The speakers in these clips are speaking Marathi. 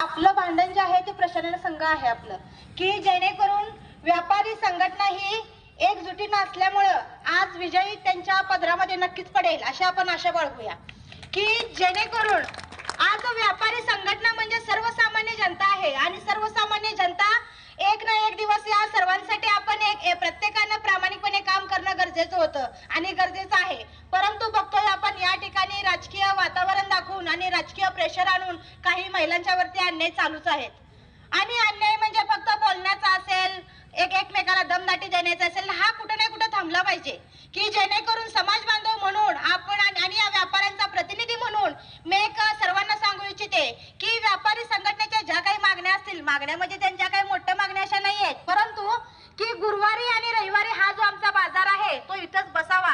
आपलं भांडण जे आहे ते प्रशासन संघ आहे आपलं. की जेणेकरून व्यापारी संघटना ही एकजुटीनं असल्यामुळं आज विजयी त्यांच्या पदरामध्ये नक्कीच पडेल अशी आपण आशा बाळगूया. की जेणेकरून आज व्यापारी संघटना म्हणजे सर्वसामान्य जनता आहे आणि सर्वसामान्य जनता एक ना एक दिवस या सर्वांसाठी आपण एक प्रत्येकानं प्रामाणिक गरजेचं होतं आणि गरजेचं आहे. परंतु बघतोय आपण या ठिकाणी राजकीय वातावरण दाखवून आणि राजकीय प्रेशर आणून काही महिलांच्या वरती अन्याय चालूच आहेत. आणि अन्याय म्हणजे फक्त बोलण्याचा असेल एक एकमेकाला दमदाटी देण्याचा असेल हा कुठं ना कुठं थांबला पाहिजे. की जेणेकरून समाज बांधव म्हणून आपण आणि आणि या व्यापाऱ्यांचा प्रतिनिधी म्हणून मी एक सर्वांना सांगू इच्छिते की व्यापारी संघटनेच्या ज्या काही मागण्या असतील मागण्या म्हणजे त्यांच्या काही मोठ्या मागण्या अशा नाही आहेत. परंतु की गुरुवारी आणि रविवारी हा जो आमचा बाजार आहे तो इथंच बसावा.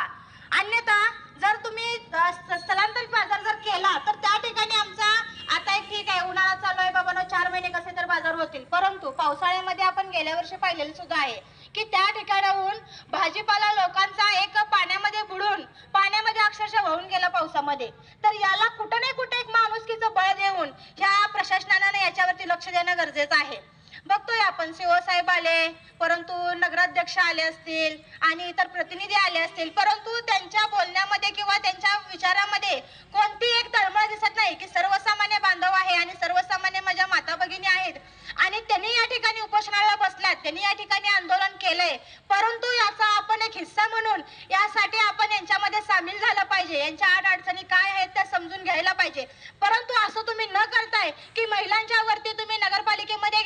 अन्यथा जर तुम्ही स्थलांतरित बाजार जर केला तर त्या ठिकाणी आमचा आता एक ठीक आहे उन्हाळा चालू आहे बाबा चार महिने कसे तर बाजार होतील. परंतु पावसाळ्यामध्ये आपण गेल्या वर्षी पाहिलेलं सुद्धा आहे की त्या ठिकाणाहून भाजीपाला लोकांचा एक पाण्यामध्ये बुडून पाण्यामध्ये अक्षरशः वाहून गेला पावसामध्ये. तर याला कुठं नाही कुठे एक माणुसकीचं बळ देऊन ह्या प्रशासनानं याच्यावरती लक्ष देणं गरजेचं आहे. बघतोय आपण सीओ साहेब आले परंतु नगराध्यक्ष आले असतील आणि इतर प्रतिनिधी आले असतील परंतु त्यांच्या बोलण्यामध्ये किंवा त्यांच्या विचारामध्ये कोणती एक तळमळ दिसत नाही की सर्वसामान्य बांधव आहे आणि सर्वसामान्य माझ्या माता भगिनी आहेत आणि त्यांनी या ठिकाणी उपोषणाला बसल्यात त्यांनी या ठिकाणी आंदोलन केलंय. परंतु याचा आपण एक हिस्सा म्हणून यासाठी आपण यांच्यामध्ये सामील झालं पाहिजे. यांच्या आठ अडचणी काय आहेत त्या समजून घ्यायला पाहिजे. परंतु असं तुम्ही न करताय की महिलांच्या वरती तुम्ही नगर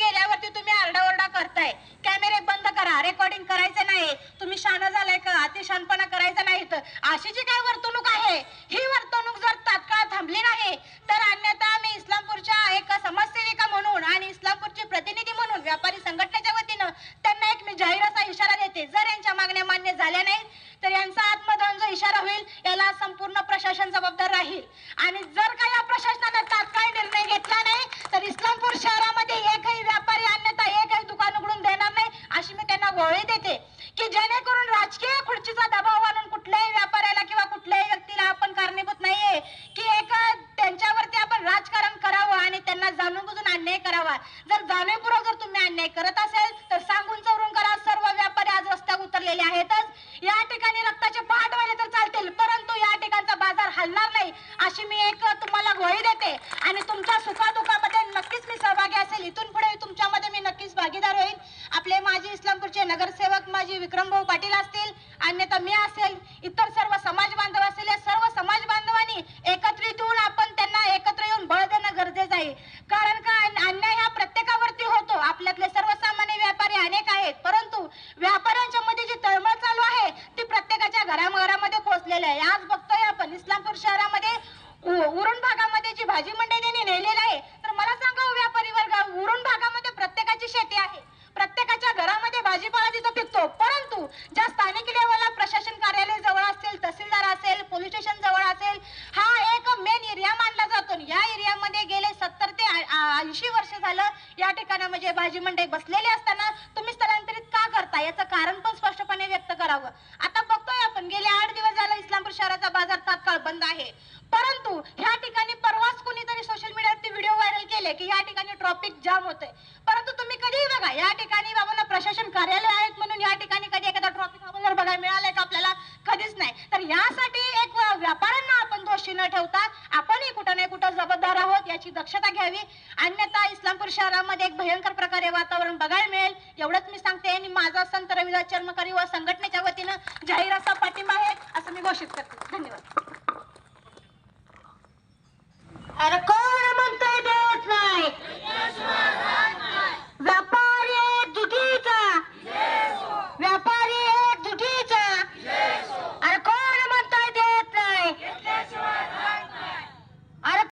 गेल्यावरती तुम्ही आरडाओरडा करताय कॅमेरे बंद करा रेकॉर्डिंग करायचं नाही तुम्ही शान झालाय का अतिशानपणा करायचा नाही तर अशी जी काय वर्तणूक आहे ही वर्तणूक जर तात्काळ थांबली नाही तर अन्यथा मी इस्लामपूरच्या एक समाजसेविका म्हणून आणि इस्लामपूरचे प्रतिनिधी म्हणून व्यापारी संघटनेच्या वतीनं त्यांना एक मी जाहीर असा इशारा देते जर यांच्या मागण्या मान्य झाल्या नाहीत तर यांचा आत्मदहन जो इशारा होईल याला संपूर्ण प्रशासन जबाबदार राहील आणि जर का या प्रशासनानं तात्काळ निर्णय घेतला नाही तर इस्लामपूर शहरामध्ये एकही व्यापारी अन्यथा एकही दुकान उघडून देणार नाही अशी मी त्यांना गोळी देते की जेणेकरून राजकीय खुर्चीचा दबाव आणून कुठल्याही व्यापाऱ्याला किंवा कुठल्याही व्यक्तीला आपण कारणीभूत नाहीये की एक त्यांच्यावरती आपण राजकारण करावं आणि त्यांना जाणून बुजून अन्याय करावा. जर जाणीवपूर्वक जर तुम्ही अन्याय करत असेल तर सांगून चौरून करा सर्व व्यापारी आज रस्त्यावर उतरलेले आहेतच. या ठिकाणी रक्ताचे पहाट व्हायला तर चालतील परंतु या ठिकाणचा बाजार हलणार नाही अशी मी एक तुम्हाला ग्वाही देते. आणि तुमच्या सुखादुखामध्ये नक्कीच मी सहभागी असेल. इथून पुढे तुमच्यामध्ये मी नक्कीच भागीदार होईल इस्लामपूरचे नगरसेवक माझी विक्रमभाऊ पाटील असतील अन्यथा मी असेल इतर सर्व समाज बांधव असेल या सर्व समाज बांधवांनी एकत्रित होऊन आपण त्यांना एकत्र येऊन बळ देणं गरजेचं आहे. कारण का अन्याय हा प्रत्येकावरती होतो. आपल्यातले सर्वसामान्य व्यापारी अनेक आहेत परंतु व्यापाऱ्यांच्या मध्ये जी तळमळ चालू आहे ती प्रत्येकाच्या घराघरामध्ये पोहोचलेली आहे. आज बघतोय आपण इस्लामपूर शहरामध्ये उ- उरण भागामध्ये जी भाजी मंडई त्यांनी नेलेली आहे तर मला सांगा हो व्यापारी वर्ग उरण भागामध्ये प्रत्येकाची शेती आहे प्रत्येकाच्या घरामध्ये भाजीपाला तिथं पिकतो परंतु ज्या स्थानिक लेवलला प्रशासन कार्यालय जवळ असतील तहसीलदार असेल पोलीस स्टेशन जवळ असेल हा एक मेन एरिया मानला जातो आणि या एरियामध्ये गेले सत्तर ते ऐंशी वर्ष झालं या ठिकाणी म्हणजे भाजी मंडई बसलेली असताना तुम्ही स्थलांतरित का करता? याचं कारण पण स्पष्टपणे व्यक्त करावं. आता बघतोय आपण गेले आठ दिवस झालं इस्लामपूर शहराचा बाजार तात्काळ बंद आहे. परंतु ह्या ठिकाणी परवाच कोणीतरी सोशल मीडियावरती व्हिडिओ व्हायरल केले की ह्या ठिकाणी ट्रॉफिक जाम होते परंतु तुम्ही कधीही बघा या ठिकाणी बाबांना प्रशासन कार्यालय आहेत म्हणून या ठिकाणी कधी एखादा ट्रॉफिक अगोदर बघायला मिळालाय का आपल्याला? कधीच नाही. तर यासाठी एक व्यापार आपण न ठेवता आपणही कुठं नाही कुठं जबाबदार आहोत याची दक्षता घ्यावी. अन्यथा इस्लामपूर शहरामध्ये एक भयंकर प्रकारे वातावरण बघायला मिळेल. एवढंच मी सांगते आणि माझा संत रविदास चर्मकारी व संघटनेच्या वतीनं जाहीर असा पाठिंबा आहे असं मी घोषित करते. धन्यवाद. अरे